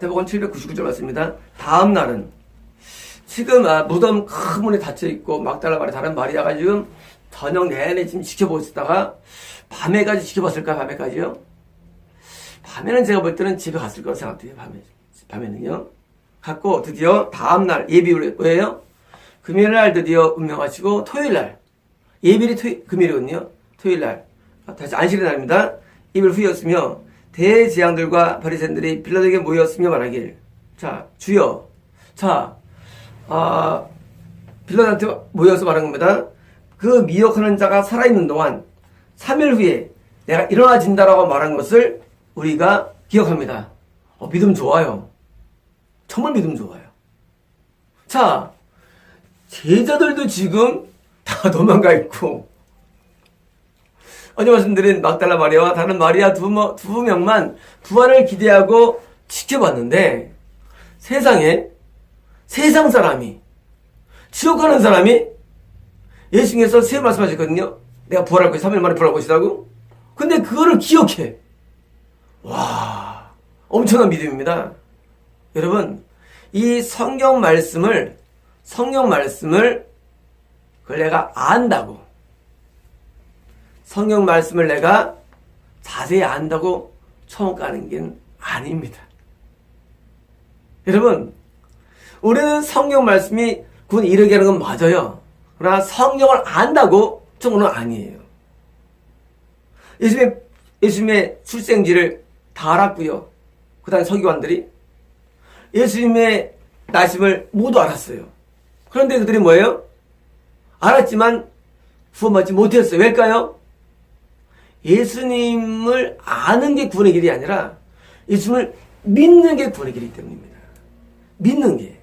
대법원 799절 맞습니다. 다음 날은 지금 아, 무덤 큰 문이 닫혀 있고 막달라 말에 다른 마리아가 지금 저녁 내내 지금 지켜보고 있다가 밤에까지 지켜봤을까 밤에까지요? 밤에는 제가 볼 때는 집에 갔을 거라 생각돼요. 밤에 밤에는요. 갔고 드디어 다음 날 예비를 왜요? 금요일 날 드디어 운명하시고 토요일 날 예비일이 토요 금요일이거든요. 토요일 날 아, 다시 안식의 날입니다. 예비일 후였으며 대재앙들과 바리새인들이 빌라도에게 모였으며 말하길 자 주여 자 아, 빌라도한테 모여서 말한 겁니다. 그 미혹하는 자가 살아있는 동안 3일 후에 내가 일어나진다라고 말한 것을 우리가 기억합니다. 어, 믿음 좋아요. 정말 믿음 좋아요. 자, 제자들도 지금 다 도망가 있고, 어제 말씀드린 막달라 마리아와 다른 마리아 두, 머- 두 명만 부활을 기대하고 지켜봤는데, 세상에, 세상 사람이, 지옥 가는 사람이 예수님께서 세 말씀하셨거든요. 내가 부활할 것이 3일 만에 부활할 것이라고. 근데 그거를 기억해. 와, 엄청난 믿음입니다. 여러분, 이 성경 말씀을, 성경 말씀을, 그걸 내가 안다고. 성경 말씀을 내가 자세히 안다고 처음 가는 게 아닙니다. 여러분, 우리는 성경 말씀이 군 이르게 하는 건 맞아요. 그러나 성경을 안다고 정도는 아니에요. 예수님의, 예수님의 출생지를 다 알았고요. 그 다음에 서기관들이 예수님의 나심을 모두 알았어요. 그런데 그들이 뭐예요? 알았지만 구원받지 못했어요. 왜일까요? 예수님을 아는 게 구원의 길이 아니라 예수님을 믿는 게 구원의 길이기 때문입니다. 믿는 게.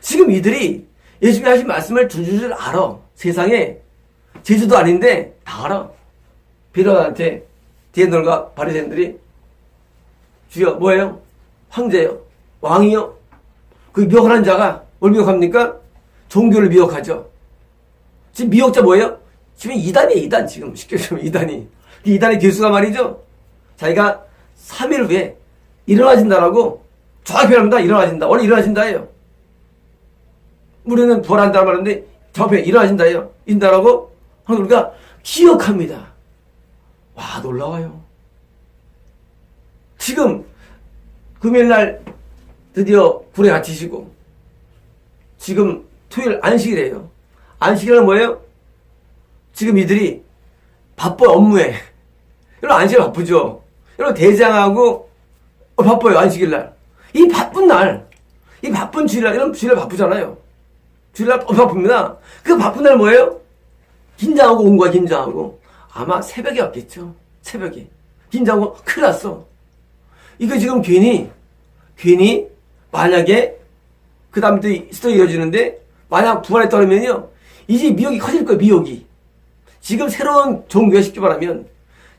지금 이들이 예수님이 하신 말씀을 줄줄줄 알아. 세상에 제주도 아닌데 다 알아. 빌라도한테 디엔돌과 바리새인들이 주여 뭐예요? 황제요? 왕이요? 그 미혹하는 자가 뭘 미혹합니까? 종교를 미혹하죠. 지금 미혹자 뭐예요? 지금 이단이에요, 이단. 지금 쉽게 말하면 이단이. 그 이단의 교수가 말이죠. 자기가 3일 후에 일어나진다라고 정확히 표현합니다. 일어나진다. 원래 일어나진다예요. 우리는 부활한다고 말하는데 정확히 일어나진다예요. 인다라고 하는 걸 우리가 기억합니다. 와, 놀라워요. 지금 금요일 날 드디어 불에 갇히시고 지금 토요일 안식이래요. 안식일은 뭐예요? 지금 이들이 바빠요 업무에. 여러분 안식일 바쁘죠. 여러분 대장하고 어, 바빠요 안식일 날. 이 바쁜 날, 이 바쁜 주일날 이런 주일날 바쁘잖아요. 주일날 어, 바쁩니다. 그 바쁜 날 뭐예요? 긴장하고 온 거야 긴장하고 아마 새벽에 왔겠죠. 새벽에 긴장하고 큰일 났어. 이거 지금 괜히 괜히 만약에 그 다음부터 스토리 이어지는데 만약 부활에 따르면요 이제 미혹이 커질 거예요 미혹이 지금 새로운 종교가 쉽게 말하면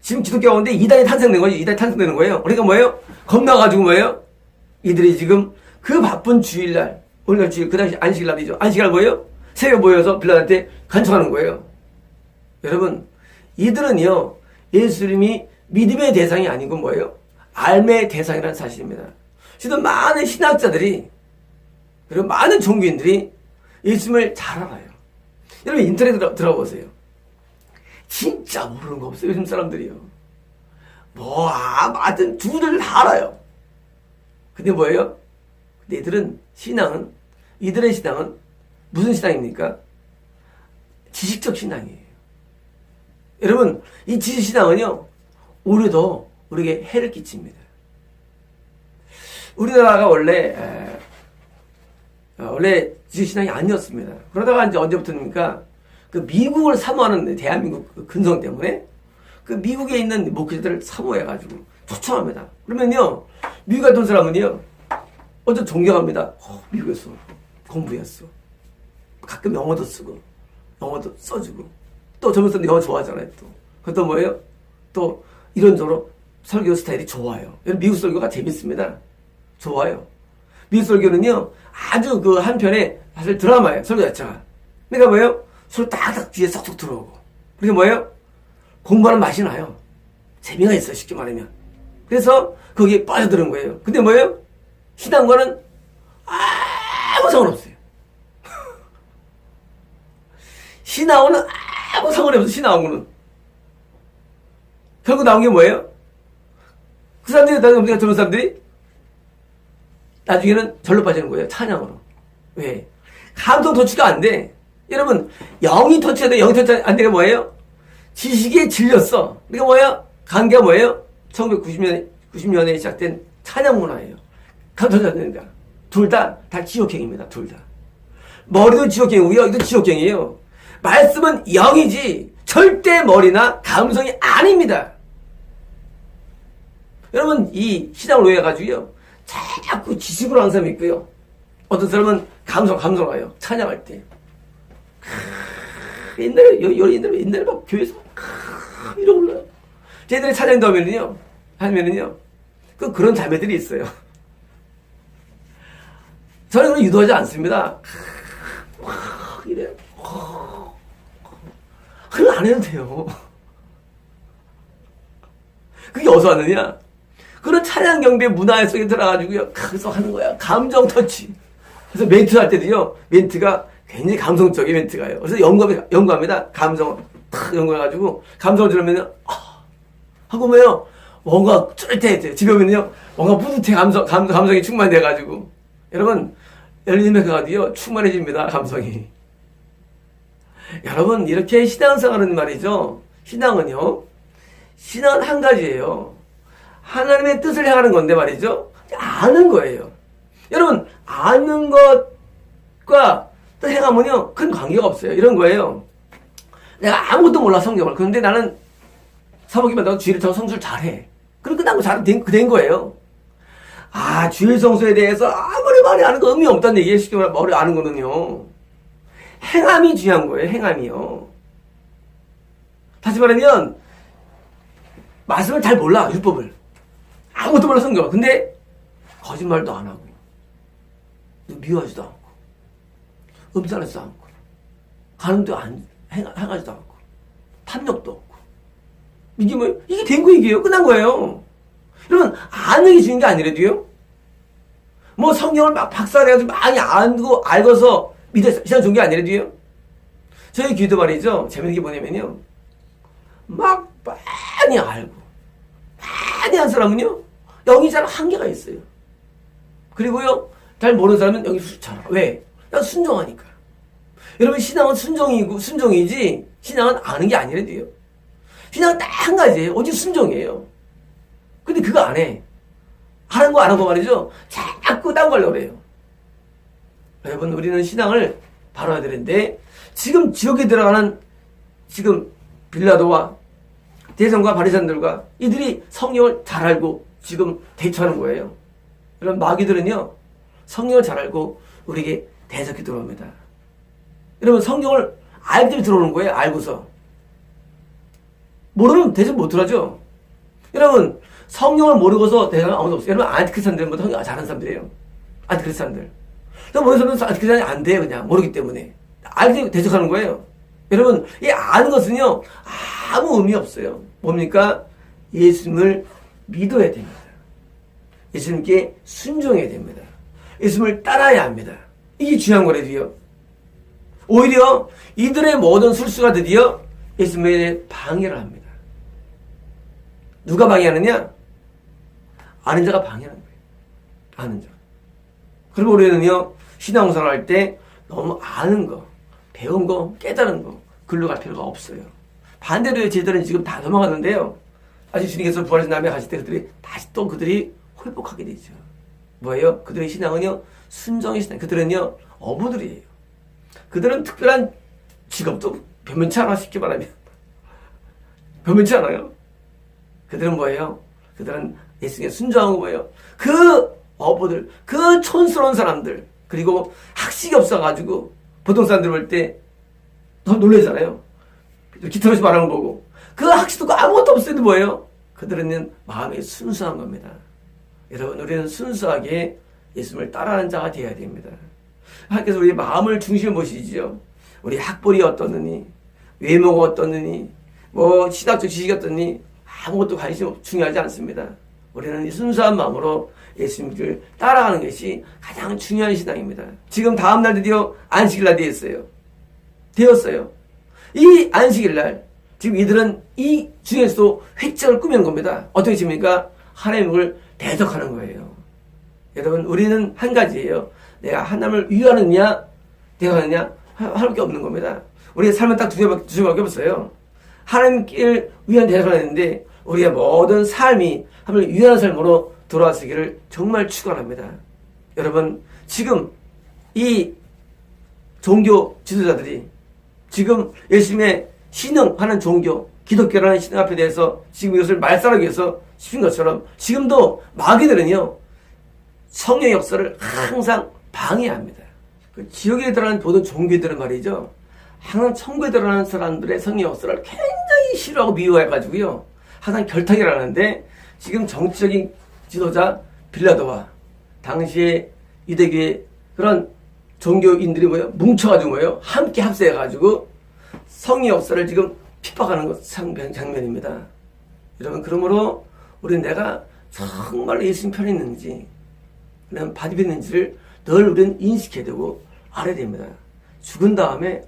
지금 기독교 가운데 이단이 탄생된 거죠 이단이 탄생되는 거예요. 그러니까 뭐예요? 겁나가지고 뭐예요? 이들이 지금 그 바쁜 주일날 오늘날 주일 그 당시 안식일날이죠. 안식일 뭐예요? 새벽 모여서 빌라한테 간청하는 거예요. 여러분 이들은요 예수님이 믿음의 대상이 아니고 뭐예요? 알매의 대상이라는 사실입니다. 지금 많은 신학자들이 그리고 많은 종교인들이 예수님을 잘 알아요. 여러분 인터넷 들어, 들어보세요. 진짜 모르는 거 없어요. 요즘 사람들이요. 뭐, 아, 두들 다 알아요. 근데 뭐예요? 근데 이들은 신앙은, 이들의 신앙은 무슨 신앙입니까? 지식적 신앙이에요. 여러분, 이 지식 신앙은요, 오히려 우리에게 해를 끼칩니다. 우리나라가 원래 에, 어, 원래 지식 신앙이 아니었습니다. 그러다가 이제 언제부터입니까? 그 미국을 사모하는 대한민국 그 근성 때문에 그 미국에 있는 목회자들을 사모해가지고 초청합니다. 그러면요, 미국 갔던 사람은요, 어떤 존경합니다. 어, 미국에서 공부했어. 가끔 영어도 쓰고, 영어도 써주고, 또 젊은 사람들 영어 좋아하잖아요, 또. 그것도 뭐예요? 또 이런저런 설교 스타일이 좋아요. 미국 설교가 재밌습니다. 좋아요. 미국 설교는요, 아주 그 한편에 사실 드라마예요, 설교 자체가. 그러니까 뭐예요? 술 딱딱 뒤에 쏙쏙 들어오고. 그게 뭐예요? 공부하는 맛이 나요. 재미가 있어요, 쉽게 말하면. 그래서 거기에 빠져드는 거예요. 근데 뭐예요? 신앙과는 아무 상관없어요. 신앙과는 아무 상관이 없어, 신앙과는. 결국 나온 게 뭐예요? 그 사람들이, 나중에 젊은 사람들이 나중에는 절로 빠지는 거예요. 찬양으로. 왜? 감성 터치가 안 돼. 여러분, 영이 터치가 돼. 영이 터치 안 되가 뭐예요? 지식에 질렸어. 그러니까 뭐야? 관계가 뭐예요? 1990년, 90년에 시작된 찬양 문화예요. 된다. 둘 다, 다 지옥행입니다. 둘 다. 머리도 지옥행이고요. 여기도 지옥행이에요. 말씀은 영이지, 절대 머리나 감성이 아닙니다. 여러분, 이 신앙을 오해해가지고요. 자꾸 지식으로 사람이 있고요. 어떤 사람은 감성, 감성 와요. 찬양할 때. 크, 옛날에, 옛날에, 옛날에 막 교회에서 크, 이러고 올라요. 쟤들이 찬양도 하면은요, 하면은요, 그, 그런 자매들이 있어요. 저는 그걸 유도하지 않습니다. 크, 이래요. 그걸 안 해도 돼요. 그게 어디서 왔느냐? 그런 찬양 경배 문화 속에 들어가지고요. 거기서 하는 거야. 감정 터치. 그래서 멘트 할 때도요. 멘트가 굉장히 감성적인 멘트가요. 그래서 연구합니다. 연구합니다. 감성 탁 연구해가지고 감성을 들으면요. 아, 하고 뭐요? 뭔가 쫄깃해. 집에 오면요. 뭔가 뿌듯해. 감성, 감, 감성이 충만돼가지고. 여러분, 열림의 가디요 충만해집니다. 감성이. 여러분, 이렇게 신앙생활은 말이죠. 신앙은요. 신앙은 한 가지예요. 하나님의 뜻을 행하는 건데 말이죠. 아는 거예요. 여러분, 아는 것과 또 행하면요. 큰 관계가 없어요. 이런 거예요. 내가 아무것도 몰라, 성경을. 그런데 나는 사복이면 너 주일을 저 성수를 잘해. 그럼 끝난 거 잘, 된, 된 거예요. 아, 주일 성수에 대해서 아무리 말이 아는 거 의미 없다는 얘기예요. 쉽게 말하면 머리 아는 거는요. 행함이 중요한 거예요. 행함이요. 다시 말하면 말씀을 잘 몰라 율법을 아무것도 몰라 성경 근데 거짓말도 안 하고 미워하지도 않고 음살하지도 않고 가늠도 안 행, 행하지도 않고. 탐욕도 없고. 이게 뭐 이게 된 거 얘기예요? 끝난 거예요. 여러분 아는 게 중요한 게 아니라도요. 뭐 성경을 막 박사해가지고 많이 알고 알고서 믿어 시간 좋은 게 아니라도요. 저희 기도 말이죠. 재밌는 게 뭐냐면요. 막 많이 알고 많이 한 사람은요. 영이 잘 한계가 있어요. 그리고요 잘 모르는 사람은 여기 숫자라. 왜? 난 순종하니까. 여러분 신앙은 순종이고 순종이지 신앙은 아는 게 아니래도요. 신앙은 딱 한 가지예요. 오직 순종이에요. 근데 그거 안 해. 하는 거 안 하고 말이죠. 자꾸 딴 걸로 그래요. 여러분 우리는 신앙을 바라야 되는데 지금 지옥에 들어가는 지금 빌라도와 대성과 바리산들과 이들이 성령을 잘 알고 지금 대처하는 거예요. 그럼 마귀들은요 성령을 잘 알고 우리에게 대적해 들어옵니다. 여러분 성경을 알기 들어오는 거예요. 알고서 모르면 대적 못 들어죠. 여러분 성경을 모르고서 대상은 아무도 없어요. 여러분 안티크리스찬들은 뭐 성경 잘하는 사람들이에요. 안티크리스찬들. 모르는 사람은 안티크리스찬이 안 돼요. 그냥 모르기 때문에 알기 대적하는 거예요. 여러분 이 아는 것은요 아무 의미 없어요. 뭡니까? 예수님을 믿어야 됩니다. 예수님께 순종해야 됩니다. 예수님을 따라야 합니다. 이게 중요한 거래도요. 오히려 이들의 모든 술수가 드디어 예수님에 방해를 합니다. 누가 방해하느냐? 아는 자가 방해하는 거예요. 아는 자. 그리고 우리는요, 신앙생활 할때 너무 아는 거, 배운 거, 깨달은 거, 글로 갈 필요가 없어요. 반대로 제자들은 지금 다 넘어갔는데요. 아직 주님께서 부활하신 다음에 가실 때 그들이 다시 또 그들이 회복하게 되죠. 뭐예요? 그들의 신앙은요, 순정의 신앙. 그들은요, 어부들이에요. 그들은 특별한 직업도 변변치 않아, 쉽게 말하면. 변변치 않아요. 그들은 뭐예요? 그들은 예수님께 순종하고 뭐예요? 그 어부들, 그 촌스러운 사람들, 그리고 학식이 없어가지고 보통 사람들 볼 때 더 놀라잖아요. 기타로시 말하는 거고. 그 학식도 아무것도 없어도 뭐예요? 그들은 마음이 순수한 겁니다. 여러분, 우리는 순수하게 예수님을 따라하는 자가 되어야 됩니다. 하나님께서 우리 마음을 중심에 보시지요. 우리 학벌이 어떻느니, 외모가 어떻느니, 뭐, 시각적 지식이 어떻느니, 아무것도 관심 중요하지 않습니다. 우리는 이 순수한 마음으로 예수님을 따라가는 것이 가장 중요한 신앙입니다. 지금 다음날 드디어 안식일날 되었어요. 되었어요. 이 안식일날 지금 이들은 이 중에서도 획책을 꾸미는 겁니다. 어떻게 집니까? 하나님을 대적하는 거예요. 여러분 우리는 한 가지예요. 내가 하나님을 위하느냐 대하느냐 할게 없는 겁니다. 우리의 삶은 딱 두 개밖에, 두 개밖에 없어요. 하나님께 위한 대상을 했는데 우리의 모든 삶이 하나님을 위한 삶으로 돌아서기를 정말 축원합니다. 여러분 지금 이 종교 지도자들이 지금 열심히 신앙하는 종교 기독교라는 신앙 앞에 대해서 지금 이것을 말살하기 위해서 싶은 것처럼 지금도 마귀들은요 성령 역사를 항상 방해합니다. 그 지옥에 들어가는 모든 종교들은 말이죠. 항상 천국에 들어가는 사람들의 성령 역사를 굉장히 싫어하고 미워해가지고요. 항상 결탁을 하는데 지금 정치적인 지도자 빌라도와 당시에 유대교의 그런 종교인들이 뭐예요? 뭉쳐가지고 뭐예요? 함께 합세해가지고 성령 역사를 지금 핍박하는 것 장면, 장면입니다. 여러분 그러므로 우리 내가 정말 예수님 편에 있는지 바디비는지를 늘 우리는 인식해야 되고 알아야 됩니다. 죽은 다음에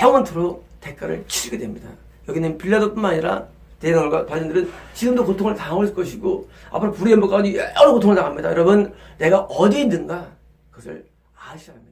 영원토록 대가를 치르게 됩니다. 여기는 빌라도뿐만 아니라 대너가 바진들은 지금도 고통을 당할 것이고 앞으로 불의 연복까지 여러 고통을 당합니다. 여러분 내가 어디 있는가 그것을 아셔야 합니다.